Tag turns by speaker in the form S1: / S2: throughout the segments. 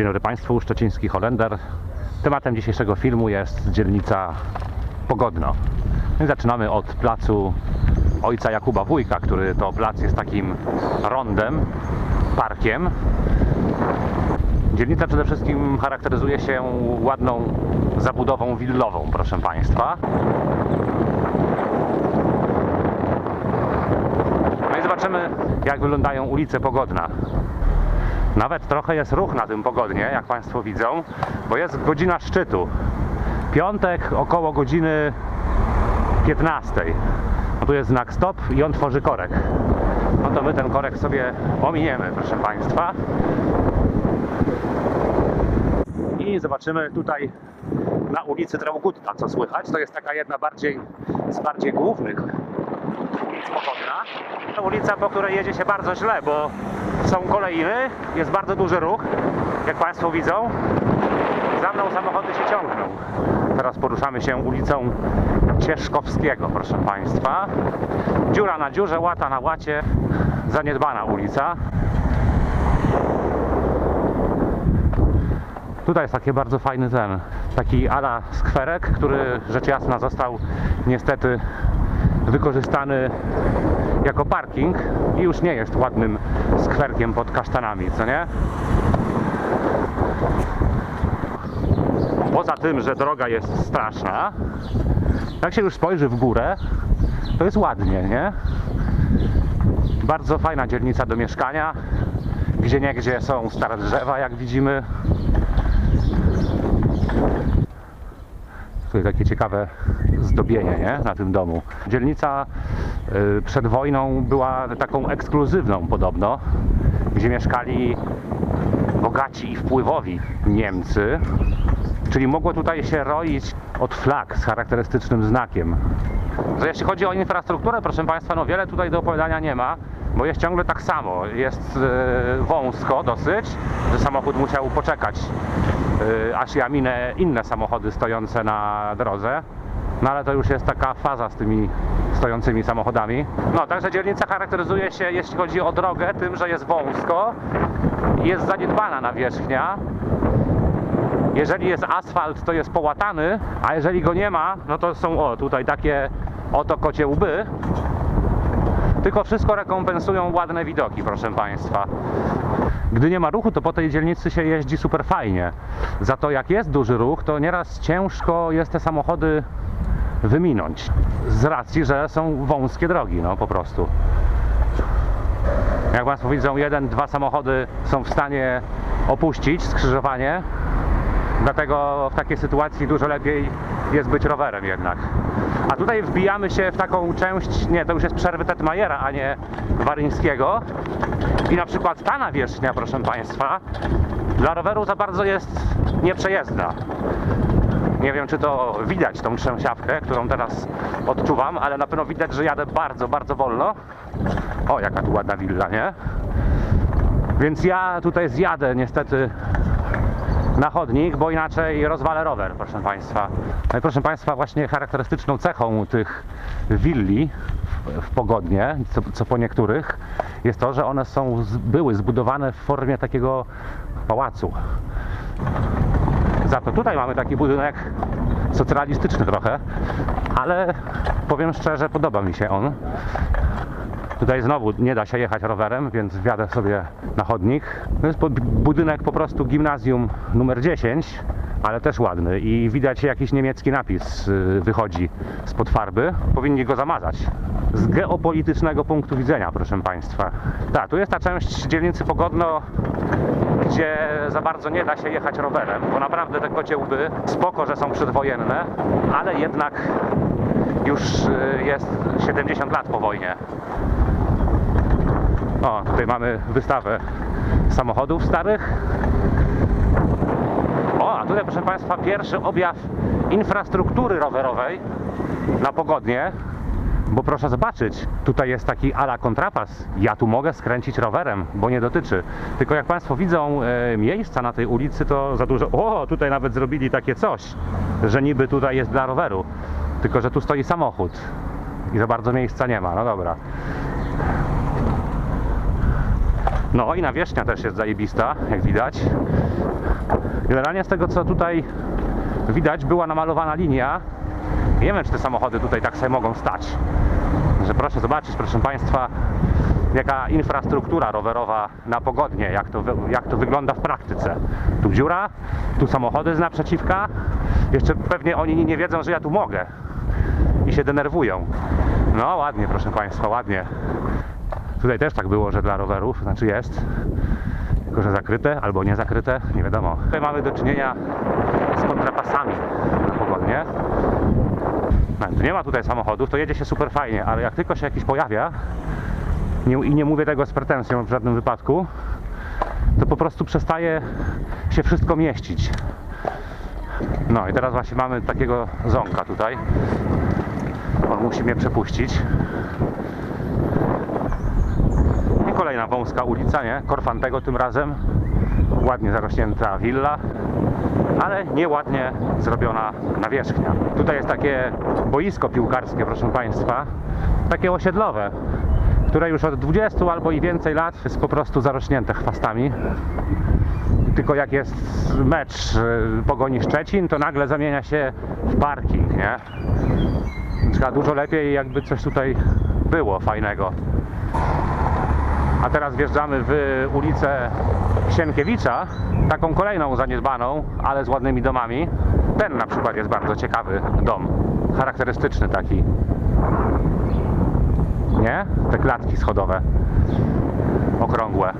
S1: Dzień dobry Państwu, Szczeciński Holender. Tematem dzisiejszego filmu jest dzielnica Pogodno. My zaczynamy od placu ojca Jakuba Wójka, który to plac jest takim rondem, parkiem. Dzielnica przede wszystkim charakteryzuje się ładną zabudową willową, proszę Państwa. No i zobaczymy, jak wyglądają ulice Pogodna. Nawet trochę jest ruch na tym pogodnie, jak Państwo widzą, bo jest godzina szczytu. Piątek około godziny 15. No tu jest znak stop i on tworzy korek. No to my ten korek sobie ominiemy, proszę Państwa. I zobaczymy tutaj na ulicy Traugutta, co słychać. To jest taka jedna bardziej z bardziej głównych ulic Pogodna. To ulica, po której jedzie się bardzo źle, bo są kolejny, jest bardzo duży ruch, jak Państwo widzą. Za mną samochody się ciągną. Teraz poruszamy się ulicą Cieszkowskiego, proszę Państwa. Dziura na dziurze, łata na łacie. Zaniedbana ulica. Tutaj jest taki bardzo fajny ten, taki ala skwerek, który rzecz jasna został niestety wykorzystany jako parking i już nie jest ładnym skwerkiem pod kasztanami, co nie? Poza tym, że droga jest straszna, jak się już spojrzy w górę, to jest ładnie, nie? Bardzo fajna dzielnica do mieszkania. Gdzie niegdzie są stare drzewa, jak widzimy. Tutaj takie ciekawe zdobienie nie? na tym domu. Dzielnica y, przed wojną była taką ekskluzywną podobno, gdzie mieszkali bogaci i wpływowi Niemcy. Czyli mogło tutaj się roić od flag z charakterystycznym znakiem. Że jeśli chodzi o infrastrukturę, proszę Państwa, no wiele tutaj do opowiadania nie ma, bo jest ciągle tak samo. Jest e, wąsko dosyć, że samochód musiał poczekać, aż ja minę inne samochody stojące na drodze. No ale to już jest taka faza z tymi stojącymi samochodami. No, także dzielnica charakteryzuje się, jeśli chodzi o drogę, tym, że jest wąsko, jest zaniedbana nawierzchnia, jeżeli jest asfalt, to jest połatany, a jeżeli go nie ma, no to są o tutaj takie oto kocie łby. Tylko wszystko rekompensują ładne widoki, proszę Państwa. Gdy nie ma ruchu, to po tej dzielnicy się jeździ super fajnie. Za to jak jest duży ruch, to nieraz ciężko jest te samochody wyminąć. Z racji, że są wąskie drogi, no po prostu. Jak Państwo widzą, jeden, dwa samochody są w stanie opuścić skrzyżowanie, Dlatego w takiej sytuacji dużo lepiej jest być rowerem jednak. A tutaj wbijamy się w taką część, nie, to już jest przerwy Tetmajera, a nie Waryńskiego. I na przykład ta nawierzchnia, proszę Państwa, dla roweru za bardzo jest nieprzejezdna. Nie wiem, czy to widać, tą trzęsiawkę, którą teraz odczuwam, ale na pewno widać, że jadę bardzo, bardzo wolno. O, jaka tu ładna willa, nie? Więc ja tutaj zjadę niestety na chodnik, bo inaczej rozwalę rower, proszę Państwa. No i proszę Państwa, właśnie charakterystyczną cechą tych willi w, Pogodnie, co, co po niektórych, jest to, że one są, były zbudowane w formie takiego pałacu. Za to tutaj mamy taki budynek socjalistyczny trochę, ale powiem szczerze, podoba mi się on. Tutaj znowu nie da się jechać rowerem, więc wjadę sobie na chodnik. To jest budynek po prostu gimnazjum numer 10, ale też ładny i widać jakiś niemiecki napis y, wychodzi spod farby. Powinni go zamazać. Z geopolitycznego punktu widzenia, proszę Państwa. Tak, tu jest ta część dzielnicy Pogodno, gdzie za bardzo nie da się jechać rowerem, bo naprawdę te kocie łby spoko, że są przedwojenne, ale jednak już y, jest 70 lat po wojnie. O, tutaj mamy wystawę samochodów starych. O, a tutaj proszę Państwa pierwszy objaw infrastruktury rowerowej na pogodnie. Bo proszę zobaczyć, tutaj jest taki ala kontrapas. Ja tu mogę skręcić rowerem, bo nie dotyczy. Tylko jak Państwo widzą e, miejsca na tej ulicy, to za dużo. O, tutaj nawet zrobili takie coś, że niby tutaj jest dla roweru. Tylko, że tu stoi samochód i za bardzo miejsca nie ma. No dobra. No i nawierzchnia też jest zajebista, jak widać. Generalnie z tego co tutaj widać była namalowana linia. Nie wiem czy te samochody tutaj tak sobie mogą stać. Że proszę zobaczyć, proszę Państwa, jaka infrastruktura rowerowa na pogodnie, jak to, jak to wygląda w praktyce. Tu dziura, tu samochody z naprzeciwka. Jeszcze pewnie oni nie wiedzą, że ja tu mogę i się denerwują. No ładnie, proszę Państwa, ładnie. Tutaj też tak było, że dla rowerów, znaczy jest, tylko że zakryte albo nie zakryte, nie wiadomo. Tutaj mamy do czynienia z kontrapasami na pogodnie. No, nie ma tutaj samochodów, to jedzie się super fajnie, ale jak tylko się jakiś pojawia, nie, i nie mówię tego z pretensją w żadnym wypadku, to po prostu przestaje się wszystko mieścić. No i teraz właśnie mamy takiego ząka tutaj. On musi mnie przepuścić. I kolejna wąska ulica, nie? Korfantego tym razem. Ładnie zarośnięta willa, ale nieładnie zrobiona nawierzchnia. Tutaj jest takie boisko piłkarskie, proszę Państwa, takie osiedlowe, które już od 20 albo i więcej lat jest po prostu zarośnięte chwastami. Tylko jak jest mecz y, Pogoni Szczecin, to nagle zamienia się w parking, nie? Trzeba dużo lepiej jakby coś tutaj było fajnego. A teraz wjeżdżamy w ulicę Sienkiewicza, taką kolejną zaniedbaną, ale z ładnymi domami. Ten na przykład jest bardzo ciekawy dom, charakterystyczny taki. Nie? Te klatki schodowe, okrągłe.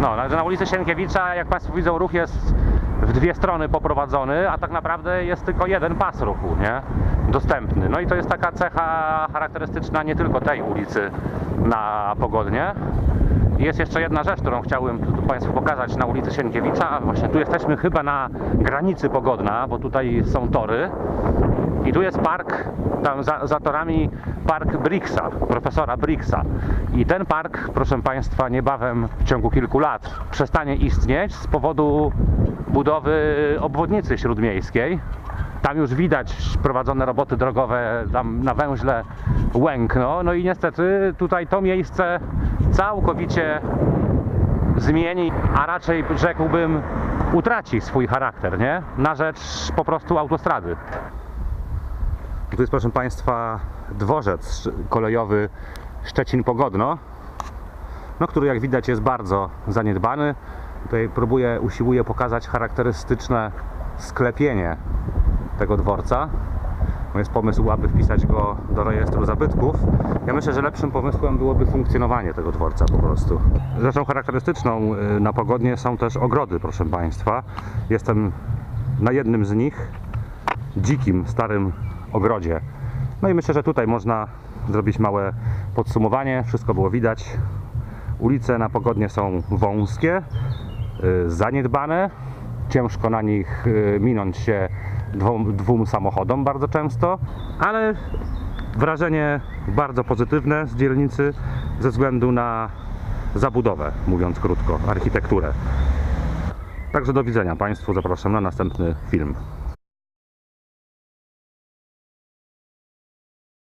S1: No, także na ulicy Sienkiewicza, jak Państwo widzą, ruch jest w dwie strony poprowadzony, a tak naprawdę jest tylko jeden pas ruchu, nie? Dostępny. No i to jest taka cecha charakterystyczna nie tylko tej ulicy na Pogodnie. Jest jeszcze jedna rzecz, którą chciałbym Państwu pokazać na ulicy Sienkiewicza. Właśnie tu jesteśmy chyba na granicy Pogodna, bo tutaj są tory. I tu jest park, tam za, za torami park Bricksa, profesora Bricksa. I ten park, proszę Państwa, niebawem w ciągu kilku lat przestanie istnieć z powodu budowy obwodnicy śródmiejskiej. Tam już widać prowadzone roboty drogowe tam na węźle Łękno. No i niestety tutaj to miejsce całkowicie zmieni, a raczej rzekłbym utraci swój charakter, nie? Na rzecz po prostu autostrady. Tu jest, proszę Państwa, dworzec kolejowy Szczecin-Pogodno, no, który jak widać jest bardzo zaniedbany. Tutaj próbuję, usiłuję pokazać charakterystyczne sklepienie tego dworca. Jest pomysł, aby wpisać go do rejestru zabytków. Ja myślę, że lepszym pomysłem byłoby funkcjonowanie tego dworca po prostu. Rzeczą charakterystyczną y, na Pogodnie są też ogrody, proszę Państwa. Jestem na jednym z nich, dzikim, starym ogrodzie. No i myślę, że tutaj można zrobić małe podsumowanie. Wszystko było widać. Ulice na Pogodnie są wąskie, zaniedbane. Ciężko na nich y, minąć się dwom, dwóm samochodom bardzo często, ale wrażenie bardzo pozytywne z dzielnicy ze względu na zabudowę, mówiąc krótko, architekturę. Także do widzenia Państwu, zapraszam na następny film.